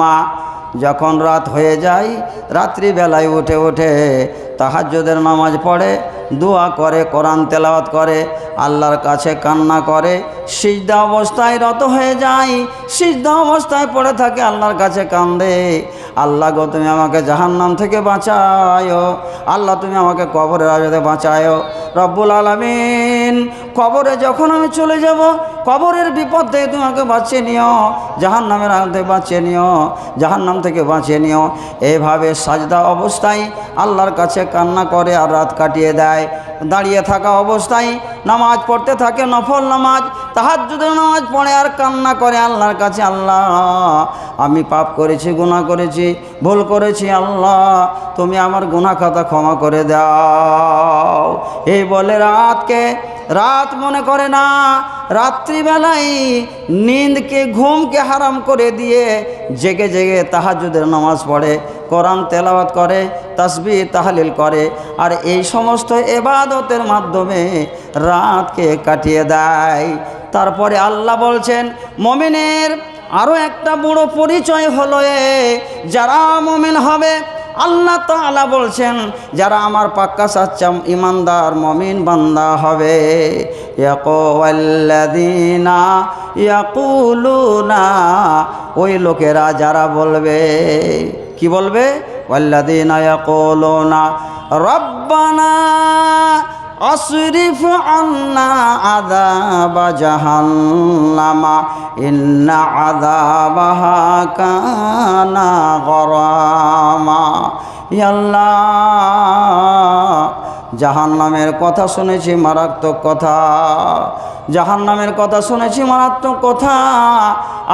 মা যখন রাত হয়ে যায়, রাত্রিবেলায় উঠে উঠে তাহাজ্জুদের নামাজ পড়ে, দোয়া করে, কোরআন তেলাওয়াত করে, আল্লাহর কাছে কান্না করে, সিজদা অবস্থায় রত হয়ে যায়, সিজদা অবস্থায় পড়ে থাকে, আল্লাহর কাছে কান্দে। আল্লাহ গো, তুমি আমাকে জাহান্নাম থেকে বাঁচায়। আল্লাহ, তুমি আমাকে কবরের আজাদে বাঁচায়। রব্বুল আলমিন, কবরে যখন আমি চলে যাব কবরের বিপদ থেকে তুমি আমাকে বাঁচিয়ে নিও জাহান নামের আগে বাঁচিয়ে নিও জাহান নাম থেকে বাঁচিয়ে নিও। এভাবে সাজদা অবস্থায় আল্লাহর কাছে কান্না করে আর রাত কাটিয়ে দেয়। দাঁড়িয়ে থাকা অবস্থায় নামাজ পড়তে থাকে, নফল নামাজ তাহার যদি নামাজ পড়ে আর কান্না করে আল্লাহর কাছে, আল্লাহ, আমি পাপ করেছি, গুনাহ করেছি, ভুল করেছি, আল্লাহ, তুমি আমার গুনাহ খাতা ক্ষমা করে দাও। এই বলে রাতকে, রাত মনে করে না রাত্রিবেলায় নিন্দকে, ঘুমকে হারাম করে দিয়ে জেগে জেগে তাহাজুদের নামাজ পড়ে। কোরআন তেলাওয়াত করে, তাসবি তাহালিল করে, আর এই সমস্ত এবাদতের মাধ্যমে রাতকে কাটিয়ে দেয়। তারপরে আল্লাহ বলছেন, মমিনের আরও একটা বড় পরিচয় হলো এ, যারা মমিন হবে, আল্লাহ তাআলা বলছেন, যারা আমার পাক্কা সাচ্চা ইমানদার মমিন বান্দা হবে। ইয়াকুল্লাযীনা ইয়াকুলুনা, ওই লোকেরা যারা বলবে কি বলবে? ওয়াল্লাদিন রব্বানা অশরিফ আন্না আদাবা জাহান্নামা ইন্না আদাবাহা কানা গরামা। ইয়াল্লাহ জাহান নামের কথা শুনেছি, মারাত্মক কথা। জাহান নামের কথা শুনেছি, মারাত্মক কথা।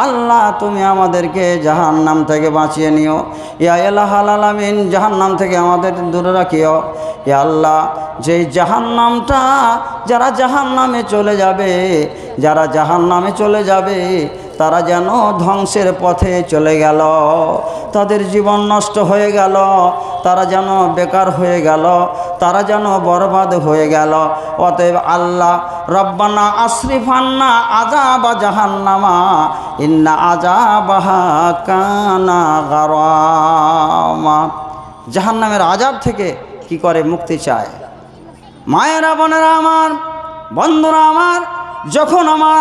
আল্লাহ, তুমি আমাদেরকে জাহান নাম থেকে বাঁচিয়ে নিও। ইয়া এলাহ আলামিন জাহান নাম থেকে আমাদের দূরে রাখিও। ইয়া আল্লাহ যে জাহান নামটা যারা জাহান নামে চলে যাবে, যারা জাহান নামে চলে যাবে তারা যেন ধ্বংসের পথে চলে গেল, তাদের জীবন নষ্ট হয়ে গেল, তারা যেন বেকার হয়ে গেল, তারা যেন বরবাদ হয়ে গেল। অতএব আল্লাহ রব্বানা আশরিফান্না আজাবা জাহান্নামা, ইন্না আজাবাহা কানা গারামা। জাহান্নামের আজাব থেকে কি করে মুক্তি চায়? মায়েরা, বোনেরা আমার, বন্ধুরা আমার যখন আমা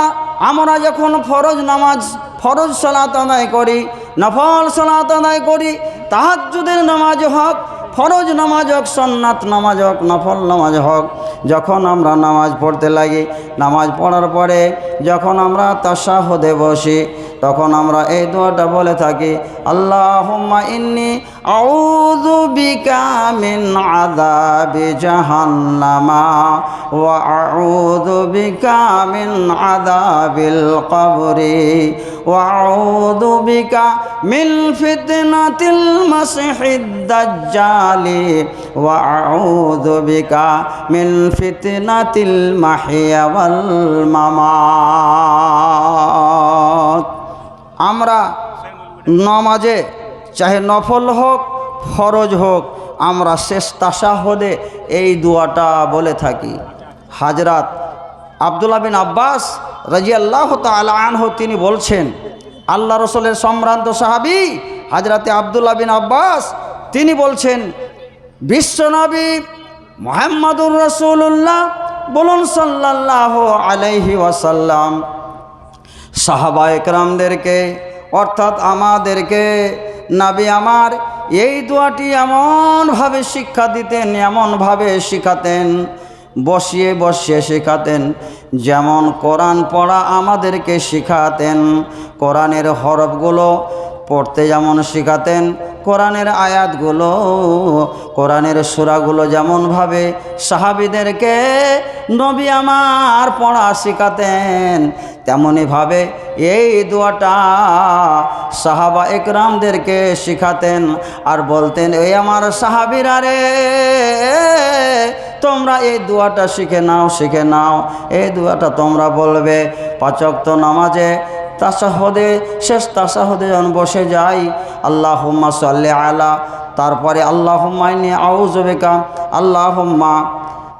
আমরা যখন ফরজ নামাজ, ফরজ সালাত আদায় করি, নফল সালাত আদায় করি তাহাজুদের নামাজ হক, ফরজ নামাজ হোক সন্ন্যাত নামাজ হোক, নফল নামাজ হোক। যখন আমরা নামাজ পড়তে লাগি, নামাজ পড়ার পরে যখন আমরা তাসাহদে বসি তখন আমরা এই দোয়াটা বলে থাকি আল্লাহ ইন্নি আউযু বিকা মিন আযাবি জাহান্নামা ওয়া আউযু বিকা মিন আযাবিল কবরি ওয়া আউযু বিকা মিন ফিতনাতিল মাসিহিদ আমরা নমাজে, চাহে নফল হোক, ফরজ হোক, আমরা শেষ তাসাহদে এই দোয়াটা বলে থাকি। হাজরাত আবদুল্লাহ বিন আব্বাস রাজি আল্লাহ আনহ তিনি বলছেন, আল্লাহ রসলের সম্ভ্রান্ত সাহাবি হাজরাতে আবদুল্লাহ বিন আব্বাস তিনি বলছেন বিশ্বনবী মোহাম্মদুর রসুল্লাহ বলুন সাল্লাহ আলাইহি ওয়াসাল্লাম। সাহাবা একরামদেরকে অর্থাৎ আমাদেরকে, নাবি আমার এই দোয়াটি এমনভাবে শিক্ষা দিতেন, এমনভাবে শেখাতেন, বসিয়ে বসিয়ে শেখাতেন, যেমন কোরআন পড়া আমাদেরকে শেখাতেন, কোরআনের হরফগুলো পড়তে যেমন শেখাতেন কোরআনের আয়াতগুলো, কোরআনের সুরাগুলো যেমনভাবে সাহাবিদেরকে নবী আমার পড়া শেখাতেন, তেমনইভাবে এই দোয়াটা সাহাবা একরামদেরকে শিখাতেন আর বলতেন এই আমার সাহাবিরা রে, তোমরা এই দোয়াটা শিখে নাও শিখে নাও, এই দোয়াটা তোমরা বলবে। পাচক তো নামাজে তাসাহদে শেষ তাসাহদে যখন বসে যাই আল্লাহ সাল্লি আলা তারপরে আল্লাহ আউজবেকা আল্লাহ হুম্মা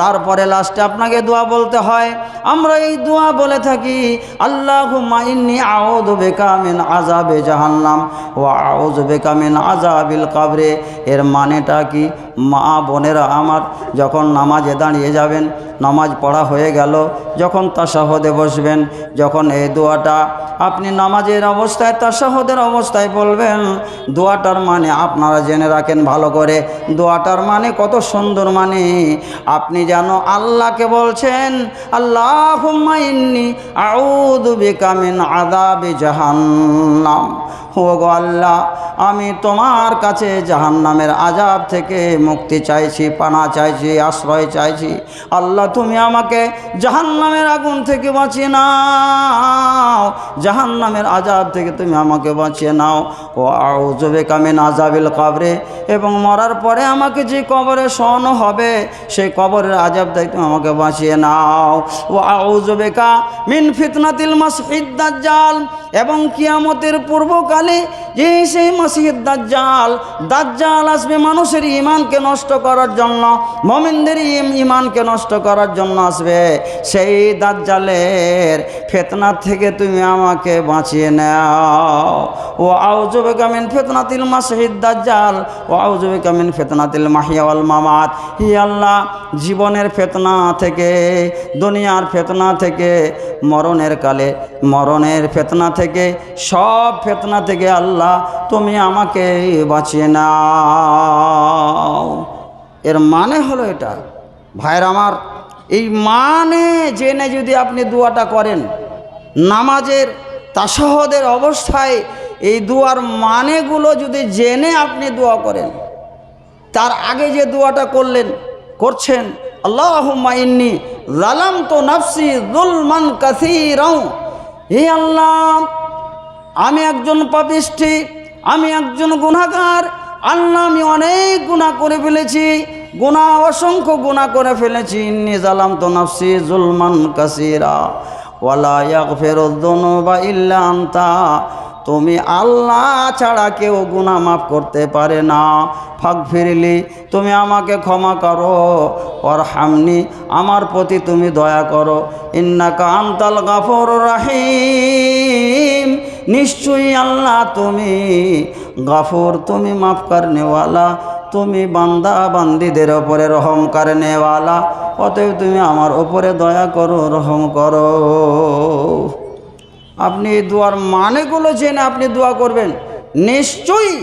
তারপরে লাস্টে আপনাকে দোয়া বলতে হয়। আমরা এই দোয়া বলে থাকি, আল্লাহুম্মা ইন্নি আউযু বিকা মিন আযাবে জাহান্নাম ওয়া আউযু বিকা মিন আযাবিল কবরে। এর মানেটা কি? মা বোনেরা আমার, যখন নামাজে দাঁড়িয়ে যাবেন, নামাজ পড়া হয়ে গেল, যখন তাসাহদে বসবেন, যখন এই দোয়াটা আপনি নামাজের অবস্থায় তাসাহদের অবস্থায় বলবেন, দোয়াটার মানে আপনারা জেনে রাখেন ভালো করে, দোয়াটার মানে কত সুন্দর মানে। আপনি যেন আল্লাহকে বলছেন আল্লাহ আউদু বিকামিন আদাবি জাহান্নাম। ও গো আল্লাহ, আমি তোমার কাছে জাহান্নামের আজাব থেকে মুক্তি চাইছি, পানা চাইছি, আশ্রয় চাইছি। আল্লাহ, তুমি আমাকে জাহান্নামের আগুন থেকে বাঁচিয়ে নাও। জাহান্নামের আজাব থেকে তুমি আমাকে বাঁচিয়ে নাও। ও আউজবে কামিন আজাবিল কবরে, এবং মরার পরে আমাকে যে কবরে শোয়ানো হবে, সেই কবরের আজাব থেকে তুমি আমাকে বাঁচিয়ে নাও। ও আউজবে কা মিন ফিতনাতিল দাজ্জাল, এবং কিয়ামতের পূর্বকালে যে সেই মাসিদ দাজ্জাল দাজ্জাল আসবে মানুষের ইমানকে নষ্ট করার জন্য, মমিনদের ইমানকে নষ্ট করার জন্য আসবে। সেই দাজ্জালের ফেতনা থেকে তুমি আমাকে বাঁচিয়ে নাও। ও আউজবে কামিন ফেতনাতিল মাসহিদ দাজ্জাল ও আউজবে কামিন ফেতনাতিল মাহিয়াওয়াল মামাত। হি আল্লাহ, জীবনের ফেতনা থেকে, দুনিয়ার ফেতনা থেকে, মরণের কালে, মরণের ফেতনা থেকে, সব ফেতনা থেকে আল্লাহ, তুমি আমাকে বাঁচিয়ে নাও। এর মানে হলো এটা। ভাইয়ের আমার, এই মানে জেনে যদি আপনি দোয়াটা করেন, নামাজের তাসহদের অবস্থায় এই দুয়ার মানেগুলো যদি জেনে আপনি দোয়া করেন, তার আগে যে দোয়াটা করলেন, করছেন আল্লাহ ইন্নি লালাম তো নাফসি জুলমান কাসিরাও। হে আল্লাহ আমি একজন পাপিষ্ঠী, আমি একজন গুণাগার, আল্লাহ আমি অনেক গুণা করে ফেলেছি, গুণা অসংখ্য গুণা করে ফেলেছি। ইন্নি জালাম তো নাফসি জুলমান কাসিরা ওয়ালা ইয়াগফিরুদ-দুনুবা ইল্লা আনতা। তুমি আল্লাহ ছাড়া কেউ গুনাহ মাফ করতে পারে না। ফাঁক ফিরলি তুমি আমাকে ক্ষমা করো ওর হামনি আমার প্রতি তুমি দয়া করো। ইন্নাকা আন্তাল গাফর রাহিম। নিশ্চয়ই আল্লাহ তুমি গাফর, তুমি মাফ করনেওয়ালা, তুমি বান্দা বান্দিদের ওপরে রহম করনেওয়ালা, অতএব তুমি আমার ওপরে দয়া করো, রহম করো। আপনি দোয়ার মানেগুলো জেনে আপনি দোয়া করবেন, নিশ্চয়ই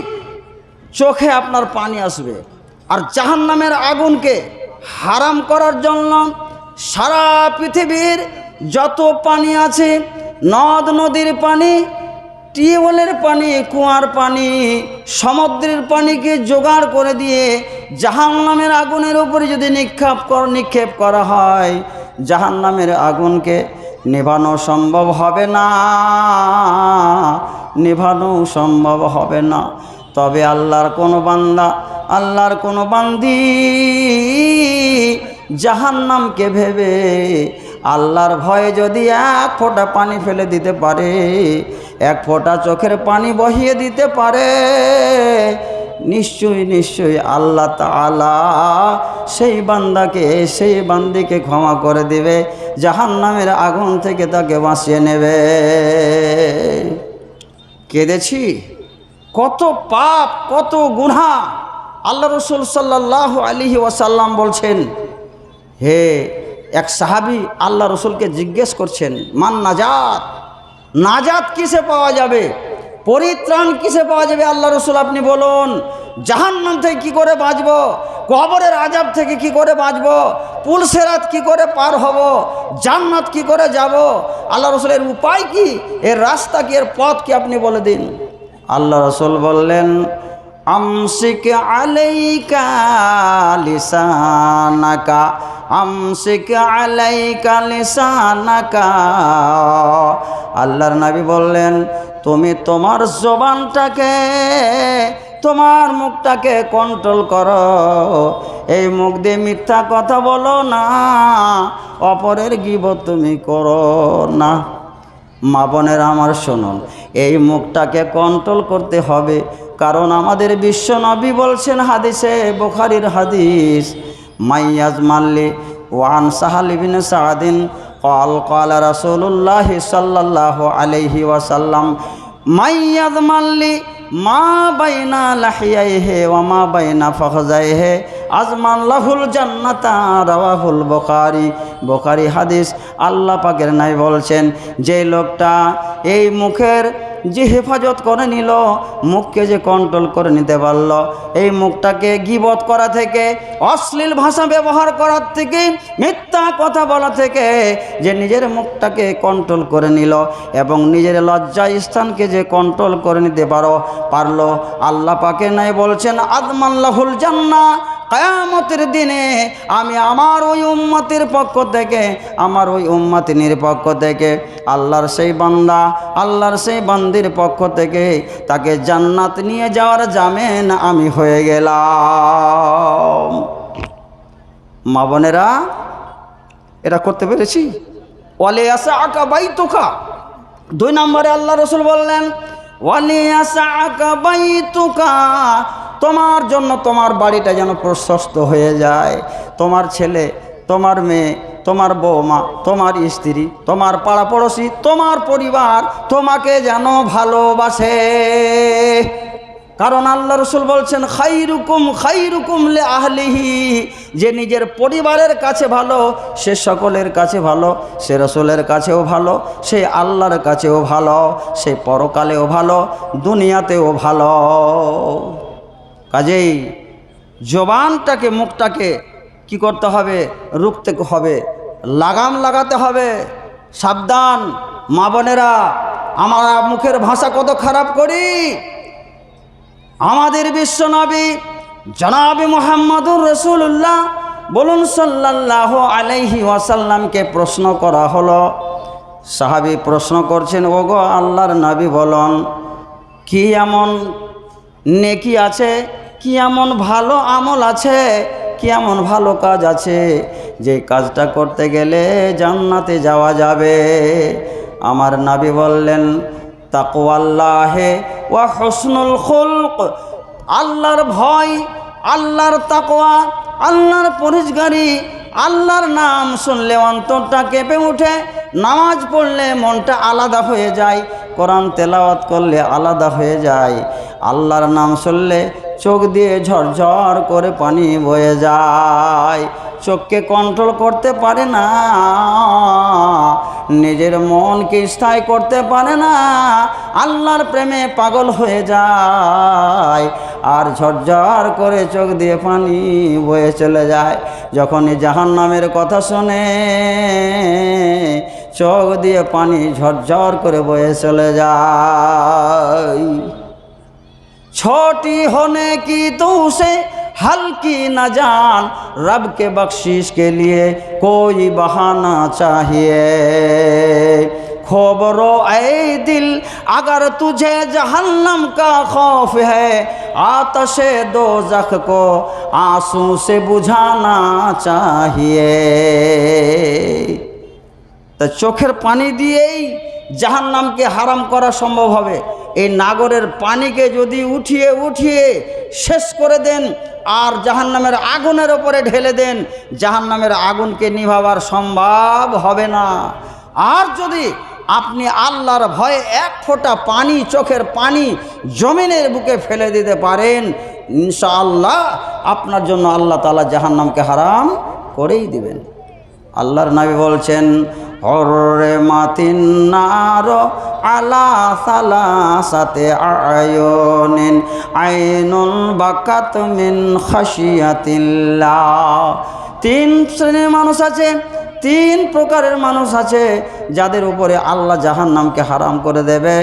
চোখে আপনার পানি আসবে। আর জাহান্নামের আগুনকে হারাম করার জন্য সারা পৃথিবীর যত পানি আছে, নদ, নদীর পানি টিউবওয়েলের পানি, কুয়ার পানি, সমুদ্রের পানিকে জোগাড় করে দিয়ে জাহান্নামের আগুনের উপরে যদি নিক্ষেপ কর, নিক্ষেপ করা হয়, জাহান্নামের আগুনকে নেভানো সম্ভব হবে না। নেভানো সম্ভব হবে না। তবে আল্লাহর কোনো বান্দা, আল্লাহর কোনো বান্দি জাহান্নামকে ভেবে আল্লাহর ভয়ে যদি এক ফোঁটা পানি ফেলে দিতে পারে, এক ফোঁটা চোখের পানি বহিয়ে দিতে পারে, নিশ্চয়ই নিশ্চয়ই আল্লাহ তাআলা সেই বান্দাকে, সেই বান্দিকে ক্ষমা করে দিবে, জাহান্নামের আগুন থেকে তাকে বাঁচিয়ে নেবে। কেঁদেছি? কত পাপ, কত গুনাহ। আল্লাহ রসুল সাল্লাহ আলিহি ওয়াসাল্লাম বলছেন হে এক সাহাবি আল্লাহ রসুলকে জিজ্ঞেস করছেন, মান নাজাত? নাজাত কিসে পাওয়া যাবে? পরিত্রাণ কিসে পাওয়া যাবে? আল্লাহ রসুল আপনি বলুন, জাহান্নাম থেকে কি করে বাঁচব? কবরের আজাব থেকে কি করে বাঁচব? পুলসেরাত কি করে পার হব? জান্নাত কি করে যাব? আল্লাহ রসুলের উপায় কি? এর রাস্তা কি? এর পথ কি আপনি বলে দিন। আল্লাহ রসুল বললেন আমসিক আলাইকা লিসানাকা, আমসিক আলাইকা লিসানাকা। আল্লাহর নবী বললেন, তুমি তোমার জবানটাকে, তোমার মুখটাকে কন্ট্রোল করো। এই মুখ দিয়ে মিথ্যা কথা বলো না, অপরের গিবত তুমি করো না। মা বোনের আমার শুনুন, এই মুখটাকে কন্ট্রোল করতে হবে। কারণ আমাদের বিশ্ব নবী বলছেন হাদিসে, বোখারির হাদিস, মাইয়াজ মাল্লি ওয়ান সাহালিবিন সাহাদিন কল কল রসুল্লাহ সাল্লাহ আলহি ওয়াসাল্লাম, মাইয়াজ মাল্লি মা বাইনা লাহিয়াই হে ওয়া মা বাইনা ফখজাই হে আজমান লাহুল জান্নাতা, রাওয়াহুল বোখারি। বোখারি হাদিস আল্লাহ পাকের নাই বলছেন, যে লোকটা এই মুখের যে হেফাজত করে নিল, মুখকে যে কন্ট্রোল করে নিতে পারল, এই মুখটাকে গিবত করা থেকে, অশ্লীল ভাষা ব্যবহার করার থেকে, মিথ্যা কথা বলা থেকে, যে নিজের মুখটাকে কন্ট্রোল করে নিল এবং নিজের লজ্জা স্থানকে যে কন্ট্রোল করে নিতে পারো, পারল। আল্লাহ পাকে নাই বলছেন আদমাল্লাহুল জান্না কায়ামতের দিনে আমি আমার ওই উম্মতের পক্ষ থেকে, আমার ওই উম্মাতিনীর পক্ষ থেকে, আল্লাহর সেই বান্দা, আল্লাহর সেই বান্দির পক্ষ থেকে তাকে জান্নাত নিয়ে যাওয়ার জামেন আমি হয়ে গেলাম। মা বোনেরা, এটা করতে পেরেছি? ওয়ালে আসা আঁকা বাই তোকা দুই নম্বরে আল্লাহ রসুল বললেন ওয়ালে আসা আঁকা বাই তোমার জন্য তোমার বাড়িটা যেন প্রশস্ত হয়ে যায়। তোমার ছেলে, তোমার মেয়ে, তোমার বৌমা, তোমার স্ত্রী, তোমার পাড়া পড়োশি তোমার পরিবার তোমাকে যেন ভালোবাসে। কারণ আল্লাহ রসুল বলছেন খাই রুকুম খাই রুকুম লে আহলিহি। যে নিজের পরিবারের কাছে ভালো, সে সকলের কাছে ভালো, সে রসুলের কাছেও ভালো, সে আল্লাহর কাছেও ভালো, সে পরকালেও ভালো, দুনিয়াতেও ভালো। কাজেই জবানটাকে, মুখটাকে কি করতে হবে? রুখতে হবে। লাগাম লাগাতে হবে। সাবধান, মা বোনেরা, আমরা মুখের ভাষা কত খারাপ করি? আমাদের বিশ্বনবী জনাবি মোহাম্মদুর রসুল্লাহ বলুন সাল্লাহ আলাইহি ওয়াসাল্লামকে প্রশ্ন করা হলো। সাহাবি প্রশ্ন করছেন, ওগো আল্লাহর নবী বলন, কি এমন নেকি আছে? কি এমন ভালো আমল আছে? কি এমন ভালো কাজ আছে? যে কাজটা করতে গেলে জান্নাতে যাওয়া যাবে। আমার নাবি বললেন, তাকওয়াল্লাহে ওয়া হসনুল খুলক। আল্লাহর ভয়, আল্লাহর তাকোয়া আল্লাহর পরিষ্কারী, আল্লাহর নাম শুনলে অন্তরটা কেঁপে উঠে নামাজ পড়লে মনটা আলাদা হয়ে যায়, কোরআন তেলাওয়াত করলে আলাদা হয়ে যায়। আল্লাহর নাম শুনলে চোখ দিয়ে ঝরঝর করে পানি বয়ে যায়। চোখকে কন্ট্রোল করতে পারে না, নিজের মনকে স্থায়ী করতে পারে না, আল্লাহর প্রেমে পাগল হয়ে যায় আর ঝরঝর করে চোখ দিয়ে পানি বয়ে চলে যায়। যখনই জাহান নামের কথা শোনে চোখ দিয়ে পানি ঝরঝর করে বয়ে চলে যায়। छोटी होने की तो उसे हल्की न जान रब के बख्शिश के लिए कोई बहाना चाहिए खबरो ऐ दिल अगर तुझे जहन्नम का खौफ है आतशे दो जख को आंसू से बुझाना चाहिए তা চোখের পানি দিয়েই জাহান্নামকে হারাম করা সম্ভব হবে এই নাগরের পানিকে যদি উঠিয়ে উঠিয়ে শেষ করে দেন, আর জাহান্নামের আগুনের ওপরে ঢেলে দেন, জাহান্নামের আগুনকে নিভাবার সম্ভব হবে না। আর যদি আপনি আল্লাহর ভয়ে এক ফোঁটা পানি, চোখের পানি জমিনের বুকে ফেলে দিতে পারেন, ইনশাআল্লাহ আপনার জন্য আল্লাহ তালা জাহান্নামকে হারাম করেই দিবেন। আল্লাহর নবী বলছেন হরে মাতিন নার আলা সালাসাতে আয়নিন আইনুল বাকাত মিন খাশিয়াতিল্লাহ। তিন শ্রেণির মানুষ আছে, তিন প্রকারের মানুষ আছে যাদের উপরে আল্লাহ জাহান নামকে হারাম করে দেবে।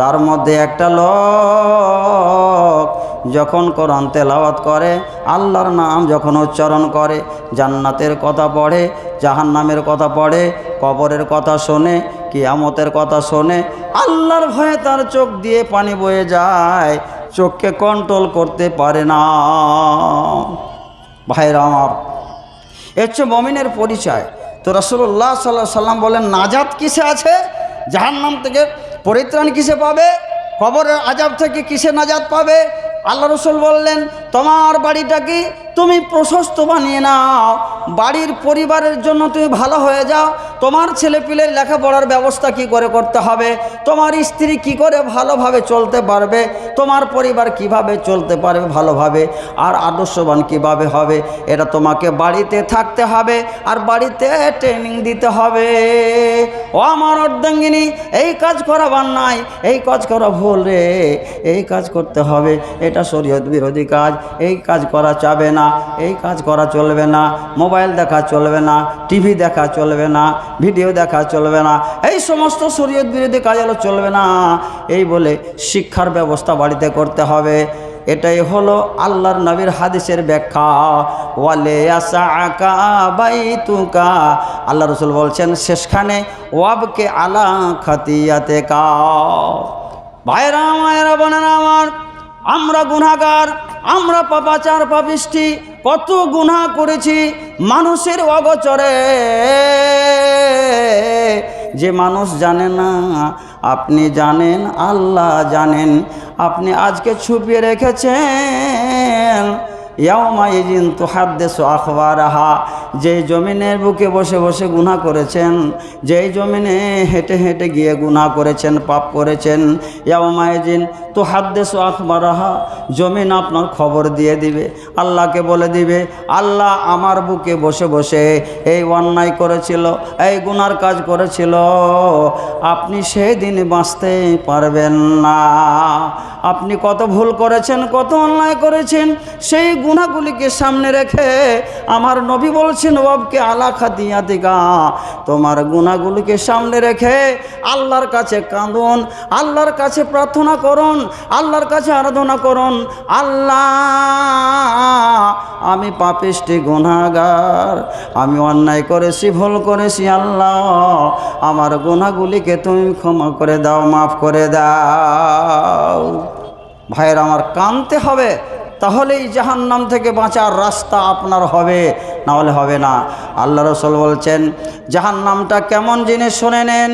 তার মধ্যে একটা লোক যখন কোরআন তেলাওয়াত করে, আল্লাহর নাম যখন উচ্চারণ করে, জান্নাতের কথা পড়ে, জাহান্নামের কথা পড়ে, কবরের কথা শোনে, কিয়ামতের কথা শোনে, আল্লাহর ভয়ে তার চোখ দিয়ে পানি বয়ে যায়, চোখকে কন্ট্রোল করতে পারে না। ভাইরা আমার এ হচ্ছে মমিনের পরিচয়। তো রসুল্লাহ সাল্লাহ সাল্লাম বলেন, নাজাত কিসে আছে? জাহান্নাম থেকে পরিত্রাণ কিসে পাবে? কবরের আজাব থেকে কিসে নাজাত পাবে? আল্লাহ রসুল বললেন তোমার বাড়িটা কি তুমি প্রশস্ত বানিয়ে নাও। বাড়ির পরিবারের জন্য তুমি ভালো হয়ে যাও। তোমার ছেলে পিলের লেখাপড়ার ব্যবস্থা কি করে করতে হবে? তোমার স্ত্রী কি করে ভালোভাবে চলতে পারবে? তোমার পরিবার কীভাবে চলতে পারবে ভালোভাবে? আর আদর্শবান কীভাবে হবে? এটা তোমাকে বাড়িতে থাকতে হবে আর বাড়িতে ট্রেনিং দিতে হবে। ও আমার অর্ধাঙ্গিনী, এই কাজ করা নাই। এই কাজ করা ভুল রে। এই কাজ করতে হবে। এটা শরীয়ত বিরোধী কাজ। এই কাজ করা যাবে না। এই কাজ করা চলবে না, মোবাইল দেখা চলবে না, টিভি দেখা চলবে না, ভিডিও দেখা চলবে না, এই সমস্ত শরীয়ত বিরোধী কাজ হলো চলবে না। এই বলে শিক্ষার ব্যবস্থা বাড়িতে করতে হবে। এটাই হলো আল্লাহর নবীর হাদিসের ব্যাখ্যা। ওয়ালে আকা বাইতুকা। আল্লাহ রসুল বলছেন, শেষখানে ওয়াবকে আলা খাতিয়াতে কা ভাইরা, মায়েরা, বোনেরা আমার আমরা গুনাগার আমরা পাপাচার, পাপিষ্টি, কত গুনাহ করেছি মানুষের অগচরে। যে মানুষ জানে না, আপনি জানেন, আল্লাহ জানেন, আপনি আজকে ছুপিয়ে রেখেছেন। ইয়ামাইজিন তো হাদ্দেশ আখবরাহা যেই জমিনের বুকে বসে বসে গুনাহ করেছেন, যেই জমিনে হেঁটে হেঁটে গিয়ে গুনাহ করেছেন, পাপ করেছেন ইয়ামাইজিন তো হাদ্দেশ আখবরাহা, জমিন আপনার খবর দিয়ে দিবে, আল্লাহকে বলে দিবে, আল্লাহ আমার বুকে বসে বসে এই অন্যায় করেছিল, এই গুনার কাজ করেছিল, আপনি সেই দিন বাঁচতে পারবেন না। আপনি কত ভুল করেছেন, কত অন্যায় করেছেন, সেই গুণাগুলিকে সামনে রেখে আমার নবী বলছেন বাবকে আলা খাতিয়া দিগা। তোমার গুণাগুলিকে সামনে রেখে আল্লাহর কাছে কাঁদুন, আল্লাহর কাছে প্রার্থনা করুন, আল্লাহর কাছে আরাধনা করুন। আল্লাহ, আমি পাপিষ্টি গুণাগার, আমি অন্যায় করেছি, ভুল করেছি, আল্লাহ, আমার গুণাগুলিকে তুমি ক্ষমা করে দাও, মাফ করে দাও। ভাইয়ের, আমার কানতে হবে। তাহলেই জাহান্নাম থেকে বাঁচার রাস্তা আপনার হবে না হলে হবে না। আল্লাহ রসুল বলছেন, জাহান্নামটা কেমন জিনিস শুনে নেন?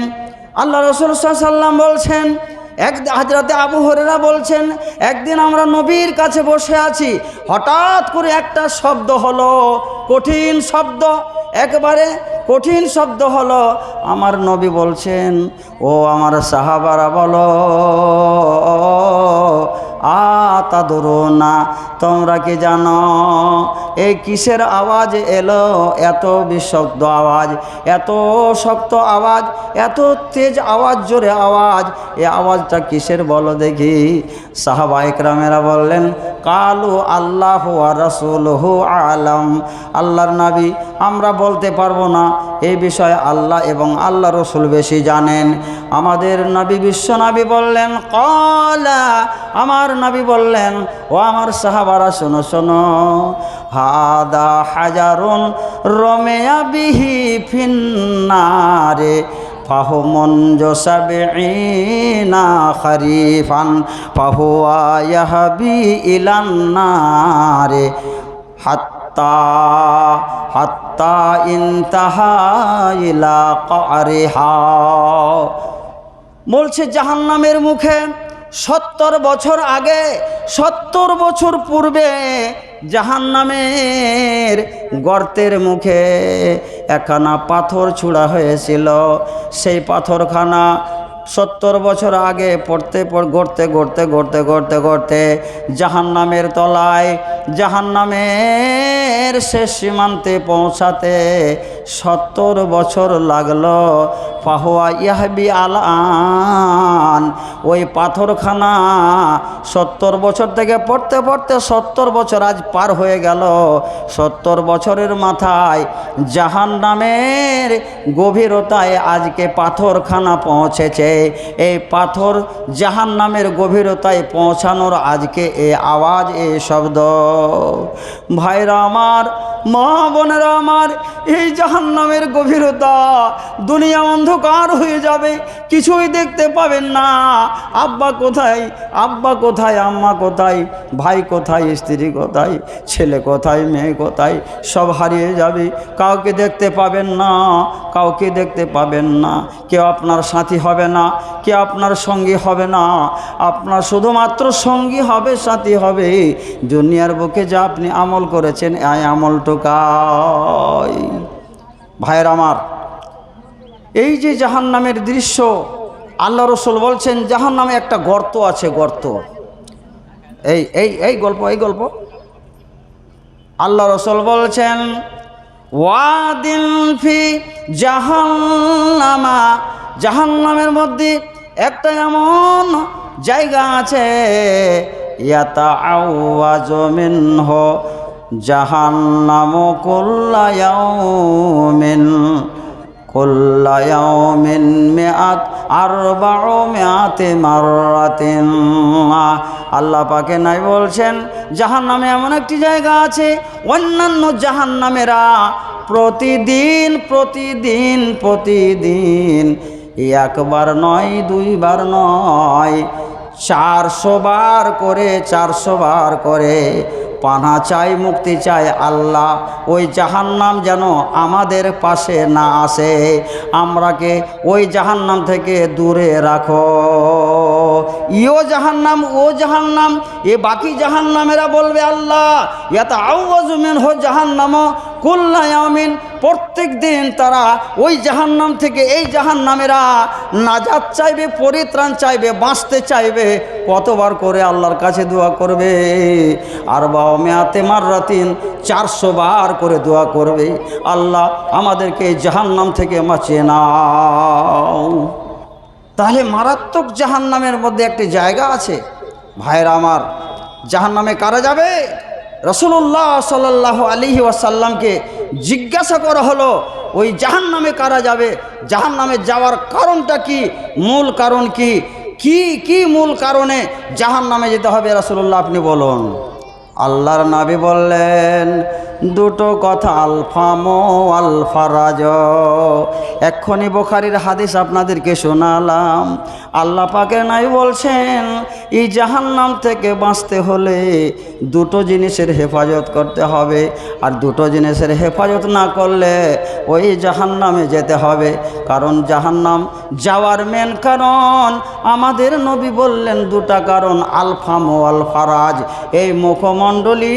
আল্লাহ রসুল সাল্লাম বলছেন, এক হাজরাতে আবু হরেরা বলছেন, একদিন আমরা নবীর কাছে বসে আছি, হঠাৎ করে একটা শব্দ হলো, কঠিন শব্দ, একবারে কঠিন শব্দ হলো। আমার নবী বলছেন, ও আমার সাহাবারা বলো আতা ধরো না। তোমরা কি জানো এই কিসের আওয়াজ এলো? এত বিশব্দ আওয়াজ, এত শক্ত আওয়াজ, এত তেজ আওয়াজ, জোরে আওয়াজ। এ আওয়াজটা কিসের বলো দেখি। সাহাবা একরামেরা বললেন, কালু আল্লাহ রসুল হু আলম। আল্লাহর নাবি, আমরা বলতে পারব না এই বিষয়ে আল্লাহ এবং আল্লাহ রসুল বেশি জানেন। আমাদের নবী বিশ্ব নবী বললেন, কলা। আমার নবী বললেন, ও আমার সাহাবারা, শোনো শোনো। হাদা হাজারুন রমেয়া বিহি ফিন্নারে। ফাহুমঞ্জ সাবিনা খরিফান ফাহুয়া ইয়াহবি ইলান্নারে হাত্তা হাত্তা ইনতাহা ইলা কারিহা। বলছে জাহান্নামের মুখে সত্তর বছর আগে, সত্তর বছর পূর্বে জাহান্নামের গর্তের মুখে একখানা পাথর ছুড়া হয়েছিল। সেই পাথরখানা সত্তর বছর আগে পড়তে গড়তে গড়তে গড়তে গড়তে গড়তে জাহান নামের তলায় জাহান নামের শেষ সীমান্তে পৌঁছাতে সত্তর বছর লাগল। পাহোয়া ইয়াহবি আলান। ওই পাথরখানা সত্তর বছর থেকে পড়তে পড়তে সত্তর বছর আজ পার হয়ে গেল। সত্তর বছরের মাথায় জাহান নামের গভীরতায় আজকে পাথরখানা পৌঁছেছে। এই পাথর জাহান নামের গভীরতায় পৌঁছানোর আজকে এ আওয়াজ, এ শব্দ। ভাইরা আমার মা বোনেরা আমার, এই জাহান্নামের গভীরতা, দুনিয়া অন্ধকার হয়ে যাবে, কিছুই দেখতে পাবেন না। আব্বা কোথায়? আব্বা কোথায়? আম্মা কোথায়? ভাই কোথায়? স্ত্রী কোথায়? ছেলে কোথায়? মেয়ে কোথায়? সব হারিয়ে যাবে, কাউকে দেখতে পাবেন না, কাউকে দেখতে পাবেন না। কেউ আপনার সাথী হবে না, কেউ আপনার সঙ্গী হবে না। আপনার শুধুমাত্র সঙ্গী হবে, সাথী হবে। দুনিয়ার বুকে যা আপনি আমল করেছেন, এই আমলটুকাই ভাইয়ের আমার, এই যে জাহান নামের দৃশ্য, আল্লাহ রসুল বলছেন জাহান নামে একটা গর্ত আছে, গর্ত। এই এই এই গল্প এই গল্প। আল্লাহ রসুল বলছেন ওয়াদিন ফি জাহান্নামা। জাহান্নামের মধ্যে একটা এমন জায়গা আছে ইয়াতা আওয়াজ মিনহ। জাহান্নাম কুল্লায়াউমিন কুল্লায়াউমিন মিআত আরবাউ মিআতি মাররাতিন। আল্লাহ পাকে নাই বলছেন, জাহান্নামে এমন একটি জায়গা আছে, অন্যান্য জাহান্নামেরা প্রতিদিন প্রতিদিন প্রতিদিন, একবার নয়, দুইবার নয়, চারশো বার করে, চারশো বার করে পানা চাই, মুক্তি চাই আল্লাহ। ওই জাহান্নাম যেন আমাদের পাশে না আসে। আমরাকে ওই জাহান্নাম থেকে দূরে রাখো। ইও জাহান্নাম, ও জাহান্নাম, এ বাকি জাহান্নামেরা বলবে, আল্লাহ ইয়াত আউজমেন হো জাহান্নাম কুল্লায়ামিন প্রত্যেক দিন তারা ওই জাহান্নাম থেকে এই জাহান্নামেরা নাজাত চাইবে, পরিত্রাণ চাইবে, বাঁচতে চাইবে। কতবার করে আল্লাহর কাছে দোয়া করবে? আর বাও মেয়াতে মাররাতিন, চারশো বার করে দোয়া করবে। আল্লাহ আমাদেরকে জাহান্নাম থেকে বাঁচিয়ে নাও। তাহলে মারাত্মক জাহান্নামের মধ্যে একটি জায়গা আছে। ভাইয়েরা আমার, জাহান্নামে কারা যাবে? রসুল্লাহ সাল্লাহ আলিহি ওয়াসাল্লামকে জিজ্ঞাসা করা হলো, ওই জাহান নামে কারা যাবে? জাহান নামে যাওয়ার কারণটা কি? মূল কারণ কি? কি কি মূল কারণে জাহান নামে যেতে হবে? রসুল্লাহ আপনি বলুন। আল্লাহর নাবি বললেন, দুটো কথা আলফামো আলফারাজ এক্ষণি বোখারির হাদিস আপনাদেরকে শোনালাম। আল্লাহ পাকের নাই বলছেন, এই জাহান্নাম থেকে বাঁচতে হলে দুটো জিনিসের হেফাজত করতে হবে। আর দুটো জিনিসের হেফাজত না করলে ওই জাহান্নামে যেতে হবে। কারণ জাহান্নাম যাওয়ার মেন কারণ আমাদের নবী বললেন, দুটা কারণ আলফাম আলফারাজ এই মুখমণ্ডলী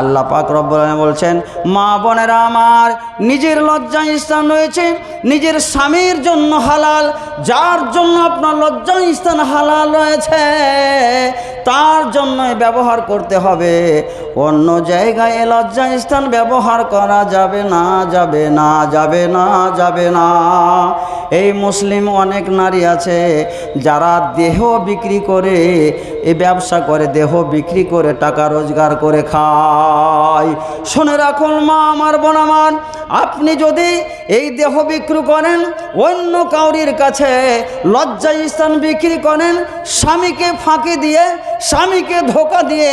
আল্লাহ পাক রব্বুল বলছেন, মা বোনেরা আমার, নিজের লজ্জা স্থান রয়েছে, নিজের স্বামীর জন্য হালাল, যার জন্য আপনার লজ্জা স্থান হালাল রয়েছে, তার জন্য ব্যবহার করতে হবে। অন্য জায়গায় এ লজ্জা স্থান ব্যবহার করা যাবে না যাবে না যাবে না যাবে না। এই মুসলিম অনেক নারী আছে, যারা দেহ বিক্রি করে এই ব্যবসা করে, দেহ বিক্রি করে, টাকা রোজগার করে খায় শুনে রাখুন মা আমার বোন আমার আপনি যদি এই দেহ বিক্রি করেন, অন্য কাউরির কাছে লজ্জা স্থান বিক্রি করেন, স্বামীকে ফাঁকি দিয়ে, স্বামীকে ধোকা দিয়ে,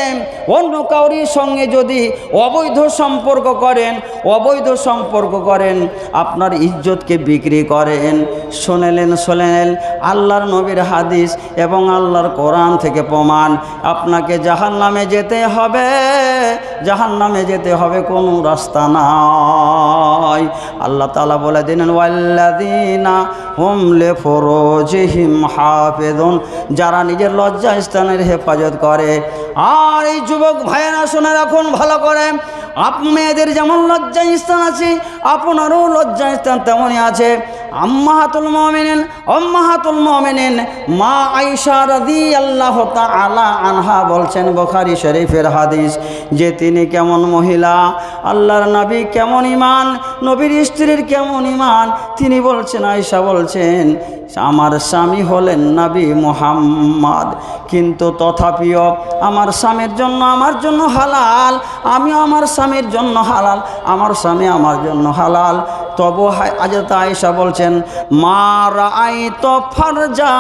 অন্য কাউরির সঙ্গে যদি অবৈধ সম্পর্ক করেন, অবৈধ সম্পর্ক করেন, আপনার ইজ্জতকে বিক্রি করেন। শোনেলেন, শুনেলেন, আল্লাহর নবীর হাদিস এবং আল্লাহর কোরআন থেকে প্রমাণ, আপনাকে জাহান নামে যেতে হবে। জাহান নামে যেতে হবে কোনো রাস্তা নাই। আল্লাহ তালা বলে দিলেন ওয়াল্লাদিনা হুমলে ফরোজিহিম হাফেদুন যারা নিজের লজ্জা স্থানের হেফাজত করে। আর এই যুবক ভাইয়েরা, শুনে রাখুন ভালো করে আপ মেয়েদের যেমন লজ্জা স্থান আছে, আপনারও লজ্জা স্থান তেমনই আছে। আম্মাহাতুল মমিনেন অম্মাহাতুল মমিনেন, মা আইসা রাদি আল্লাহ আলা আনহা বলছেন বখারি শরীফের হাদিস যে তিনি কেমন মহিলা, আল্লাহর নবী কেমন ইমান নবীর স্ত্রীর কেমন ইমান তিনি বলছেন আয়সা বলছেন, আমার স্বামী হলেন নবী মোহাম্মদ, কিন্তু তথাপিও আমার স্বামীর জন্য আমার জন্য হালাল, আমিও আমার স্বামীর জন্য হালাল, আমার স্বামী আমার জন্য হালাল। তবু আজত আয়েশা বলছেন, মা রাই তো ফারজা,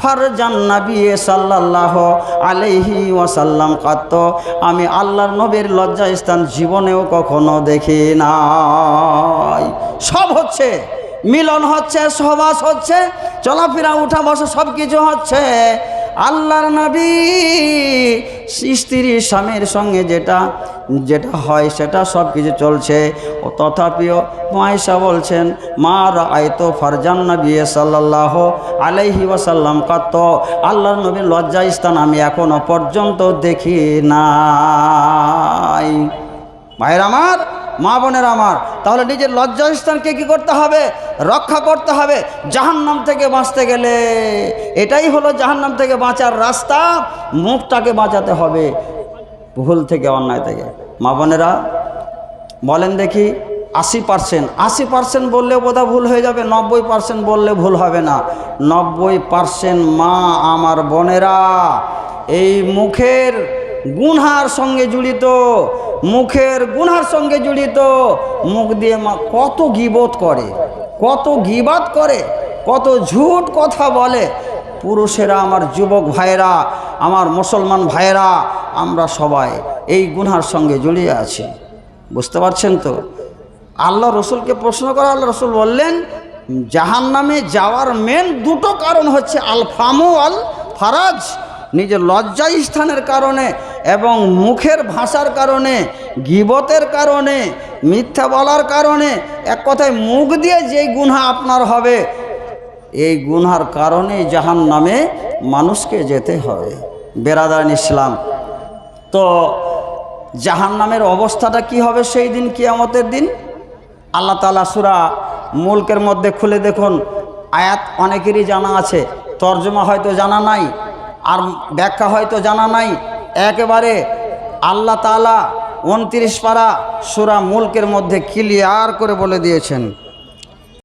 ফারজান নবী সাল্লাল্লাহ আলাইহি ওয়াসাল্লাম কাত্ত আমি আল্লাহর নবীর লজ্জা স্থান জীবনেও কখনো দেখি নাই। সব হচ্ছে, মিলন হচ্ছে, সহবাস হচ্ছে, চলাফেরা, উঠা বসা সব কিছু হচ্ছে। আল্লাহর নবী স্ত্রী স্বামীর সঙ্গে যেটা যেটা হয় সেটা সব কিছু চলছে। ও তথাপিও মায়েশা বলছেন, মা আয়তো ফারজান নবী সাল্লাহ আলাইহি ওয়াসাল্লাম কত? আল্লাহর নবীর লজ্জা স্থান আমি এখনও পর্যন্ত দেখি নাই। ভাইয়ের আমার মা বোনের আমার, তাহলে নিজের লজ্জাস্থানকে কি করতে হবে? রক্ষা করতে হবে জাহান্নাম থেকে বাঁচতে গেলে। এটাই হলো জাহান্নাম থেকে বাঁচার রাস্তা, মুখটাকে বাঁচাতে হবে ভুল থেকে, অন্যায় থেকে। মা বোনেরা, বলেন দেখি, আশি পার্সেন্ট আশি পার্সেন্ট বললে বোধহয় ভুল হয়ে যাবে, নব্বই পার্সেন্ট বললে ভুল হবে না। নব্বই পার্সেন্ট মা আমার বোনেরা, এই মুখের গুনহার সঙ্গে জড়িত, মুখের গুনহার সঙ্গে জড়িত, মুখ দিয়ে মা কত গিবত করে, কত গিবাত করে, কত ঝুট কথা বলে। পুরুষেরা আমার যুবক ভাইয়েরা, আমার মুসলমান ভাইয়েরা, আমরা সবাই এই গুনহার সঙ্গে জড়িয়ে আছি। বুঝতে পারছেন তো? আল্লাহ রসুলকে প্রশ্ন করা, আল্লাহ রসুল বললেন জাহান নামে যাওয়ার মেন দুটো কারণ হচ্ছে আল ফামু আল ফারাজ নিজের লজ্জা স্থানের কারণে এবং মুখের ভাষার কারণে, গিবতের কারণে, মিথ্যা বলার কারণে এক কথায় মুখ দিয়ে যেই গুনহা আপনার হবে, এই গুনহার কারণে জাহান নামে মানুষকে যেতে হবে। বেরাদান ইসলাম, তো জাহান নামের অবস্থাটা কি হবে সেই দিন কিয়ামতের দিন? আল্লাহ তালা সুরা মুলকের মধ্যে খুলে দেখুন, আয়াত অনেকেরই জানা আছে, তর্জমা হয়তো জানা নাই, আর ব্যাখ্যা হয়তো জানা নাই একেবারে আল্লাহ তালা উনত্রিশ পারা সুরা মুলকের মধ্যে ক্লিয়ার করে বলে দিয়েছেন।